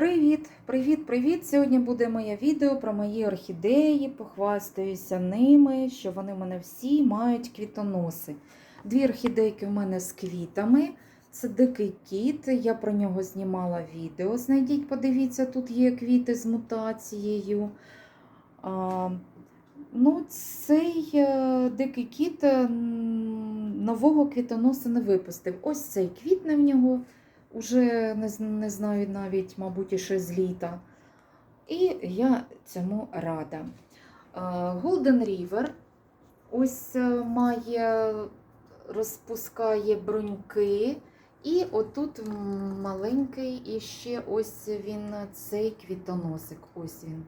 Привіт, привіт, привіт! Сьогодні буде моє відео про мої орхідеї. Похвастаюся ними, що вони в мене всі мають квітоноси. Дві орхідейки в мене з квітами. Це дикий кіт. Я про нього знімала відео. Знайдіть, подивіться, тут є квіти з мутацією. А, ну, цей е, дикий кіт нового квітоноса не випустив. Ось цей квітне в нього. Уже не, не знаю навіть, мабуть, ще з літа. І я цьому рада. Golden River ось е, має, розпускає бруньки. І отут маленький, і ще ось він, цей квітоносик. Ось він.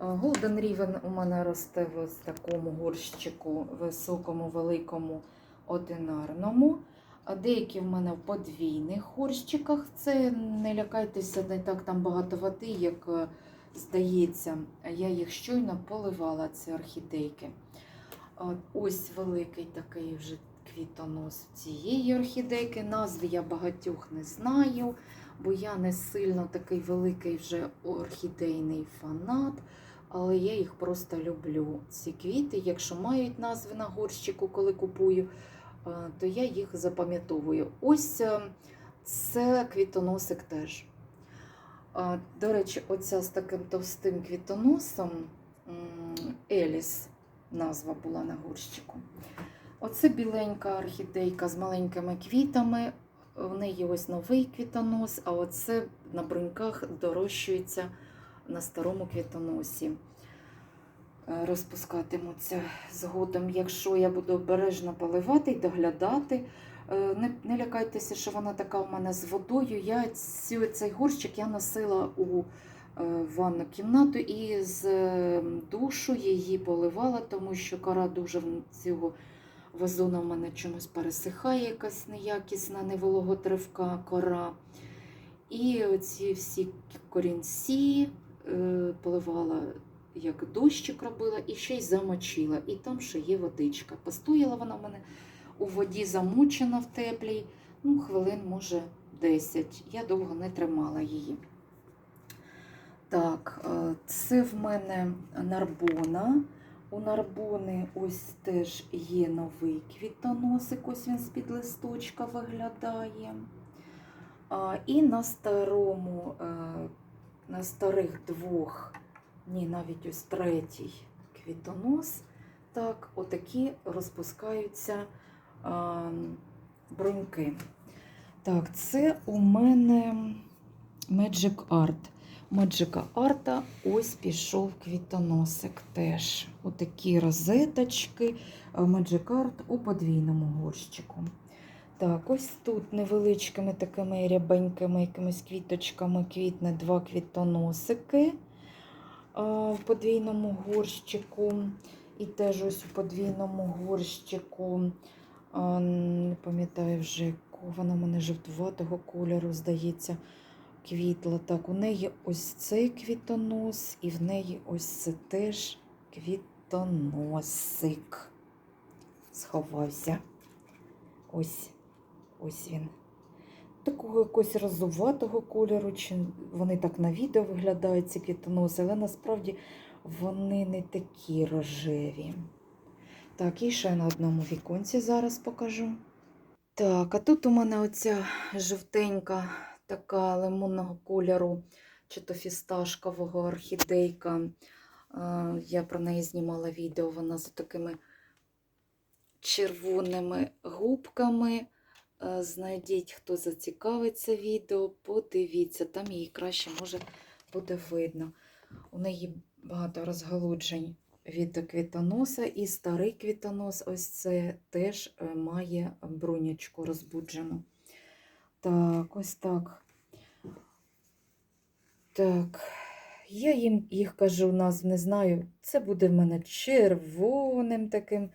Golden Riven у мене росте в такому горщику, високому, великому, одинарному. Деякі в мене в подвійних горщиках. Це не лякайтеся, не так там багато води, як е, здається. Я їх щойно поливала, ці орхідейки. Ось великий такий вже квітонос цієї орхідейки. Назви я багатьох не знаю, бо я не сильно такий великий вже орхідейний фанат. Але я їх просто люблю. Ці квіти, якщо мають назви на горщику, коли купую, то я їх запам'ятовую. Ось е, це квітоносик теж. Е, До речі, оця з таким товстим квітоносом Еліс назва була на горщику. Оце біленька орхідейка з маленькими квітами. В неї ось новий квітонос, а оце на бруньках дорощується на старому квітоносі. Е, Розпускатимуться згодом, якщо я буду обережно поливати і доглядати. Е, Не, не лякайтеся, що вона така в мене з водою. Я цю, цей горщик я носила у е, ванну кімнату і з душу її поливала, тому що кора дуже цього вазона в мене чомусь пересихає, якась неякісна, невологотривка кора. І оці всі корінці поливала, як дощик робила, і ще й замочила. І там ще є водичка. Постояла вона в мене у воді замучена в теплій, ну, хвилин, може, 10. Я довго не тримала її. Так, е, це в мене нарбона. У нарбони ось теж є новий квітоносик, ось він з-під листочка виглядає. І на старому, е, на старих двох, ні, навіть ось третій квітонос, так, отакі розпускаються а, бруньки. Так, це у мене Magic Art. Magic Art, ось пішов квітоносик теж. Отакі розеточки. Magic Art у подвійному горщику. Так, ось тут невеличкими такими рябенькими якимись квіточками квітне два квітоносики в подвійному горщику. І теж ось у подвійному горщику, не пам'ятаю вже, вона в мене жовтуватого кольору, здається, квітла. Так, у неї ось цей квітонос, і в неї ось це теж квітоносик. Сховався. Ось, ось він. Такого якогось розуватого кольору, чи вони так на відео виглядають, ці квітоноси, але насправді вони не такі рожеві. Так, і ще на одному віконці зараз покажу. Так, а тут у мене оця жовтенька, така лимонного кольору, чи то фісташкового орхідейка. Я про неї знімала відео, вона з такими червоними губками. Е, Знайдіть, хто зацікавиться відео, подивіться, там її краще може буде видно. У неї багато розгалуджень від квітоноса, і старий квітонос, ось це теж е, має брунячку розбуджену. Так, ось так. Так, я їм їх кажу, назв не знаю. Це буде в мене червоним таким,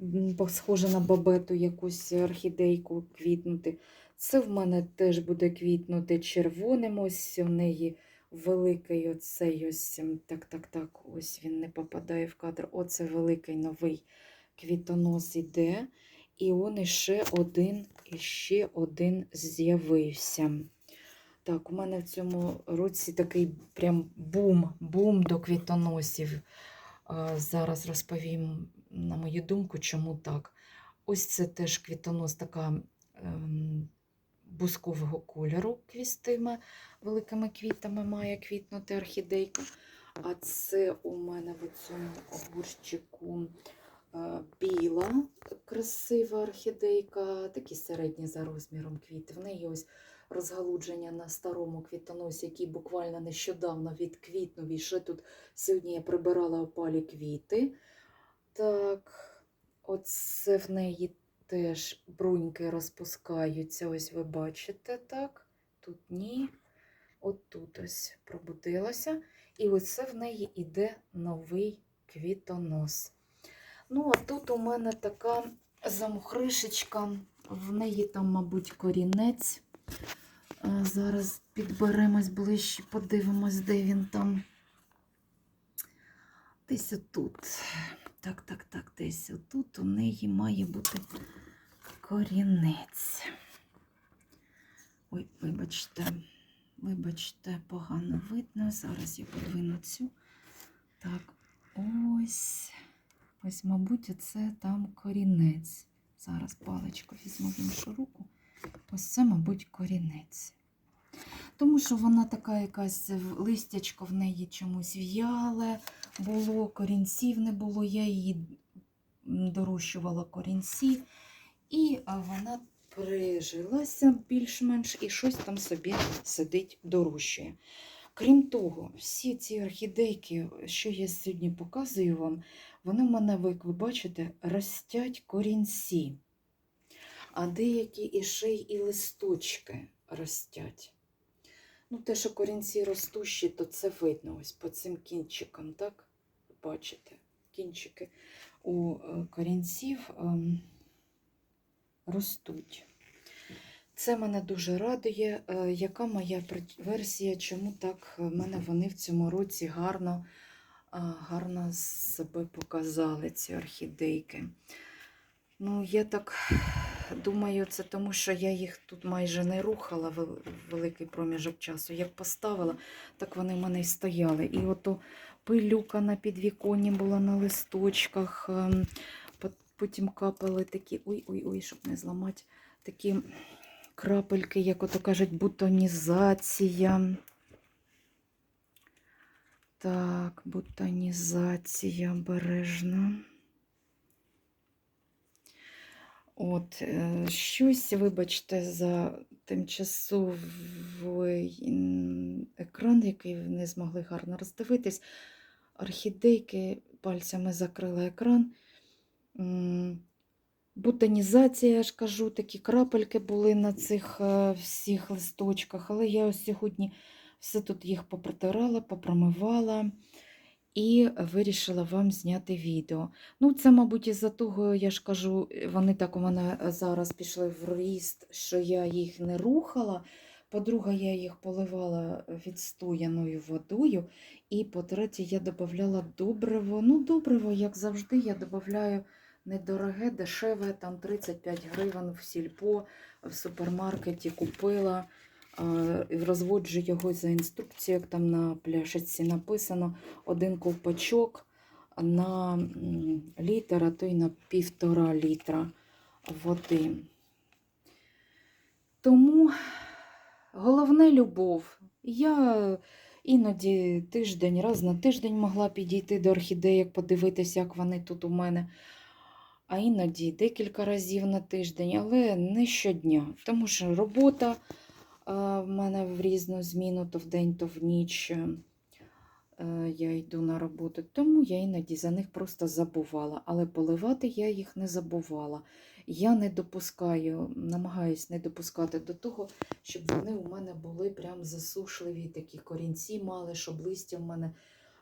м, схоже на бабету якусь орхідейку квітнути. Це в мене теж буде квітнути червоним. Ось у неї великий оцей ось, так, так, так, ось він не попадає в кадр. Оце великий новий квітонос іде. І он іще один, іще один з'явився. Так, у мене в цьому році такий прям бум, бум до квітоносів. Зараз розповім, на мою думку, чому так. Ось це теж квітонос така ем, бускового кольору квістиме, великими квітами має квітнути орхідейка. А це у мене в цьому огурчику е, біла, красива орхідейка, такі середні за розміром квіти. В неї ось розгалудження на старому квітоносі, який буквально нещодавно відквітнув. І ще тут сьогодні я прибирала опалі квіти. Так, оце в неї теж бруньки розпускаються. Ось ви бачите, так? Тут ні. От тут ось пробудилася. І оце в неї іде новий квітонос. Ну, а тут у мене така замухришечка, в неї там, мабуть, корінець. Зараз підберемось ближче, подивимось, де він там. Десь отут. Так, так, так, десь отут у неї має бути корінець. Ой, вибачте, вибачте, погано видно. Зараз я подвину цю. Так, ось. Ось, мабуть, це там корінець. Зараз паличку візьму в іншу руку. Ось це, мабуть, корінець. Тому що вона така якась листячко в неї чомусь в'яле було, корінців не було. Я її дорощувала корінці, і вона прижилася більш-менш і щось там собі сидить, дорощує. Крім того, всі ці орхідейки, що я сьогодні показую вам, вони в мене, як ви бачите, ростять корінці. А деякі і ще й і листочки ростять. Ну, те, що корінці ростущі, то це видно ось по цим кінчикам, так? Бачите, кінчики у е, корінців ем, ростуть. Це мене дуже радує. Е, Яка моя версія, чому так в мене вони в цьому році гарно, гарно себе показали, ці орхідейки. Ну, я так думаю, це тому, що я їх тут майже не рухала вел- великий проміжок часу. Як поставила, так вони в мене й стояли. І ото пилюка на підвіконні була на листочках. ем, Потім капали такі, ой-ой-ой, щоб не зламати, такі крапельки, як ото кажуть, бутонізація. Так, бутонізація обережно. От, е, щось, вибачте, за тимчасовий екран, який не змогли гарно роздивитись. Орхідейки пальцями закрила екран. М, Бутонізація, я ж кажу, такі крапельки були на цих е, всіх листочках, але я ось сьогодні все тут їх попротирала, попромивала і вирішила вам зняти відео. Ну, це, мабуть, із-за того, я ж кажу, вони так у мене зараз пішли в ріст, що я їх не рухала. По-друге, я їх поливала відстояною водою. І по-третє, я додавала добриво. Ну, добриво, як завжди, я додаю недороге, дешеве, там 35 гривень в сільпо, в супермаркеті купила. е, Розводжу його за інструкцією, як там на пляшечці написано один ковпачок на літр, а то й на півтора літра води. Тому головне любов. Я іноді тиждень, раз на тиждень могла підійти до орхідеїк, подивитися, як вони тут у мене. А іноді декілька разів на тиждень, але не щодня. Тому що робота а, в мене в різну зміну, то вдень, то в ніч. е, Я йду на роботу, тому я іноді за них просто забувала. Але поливати я їх не забувала. Я не допускаю, намагаюсь не допускати до того, щоб вони у мене були прям засушливі, такі корінці мали, щоб листя в мене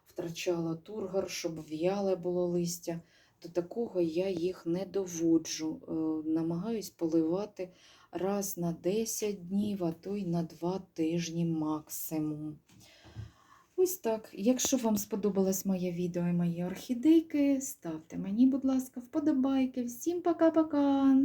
втрачало тургор, щоб в'яле було листя. До такого я їх не доводжу. Е, Намагаюсь поливати раз на 10 днів, а то й на 2 тижні максимум. Ось так. Якщо вам сподобалось моє відео і мої орхідейки, ставте мені, будь ласка, вподобайки. Всім пока-пока!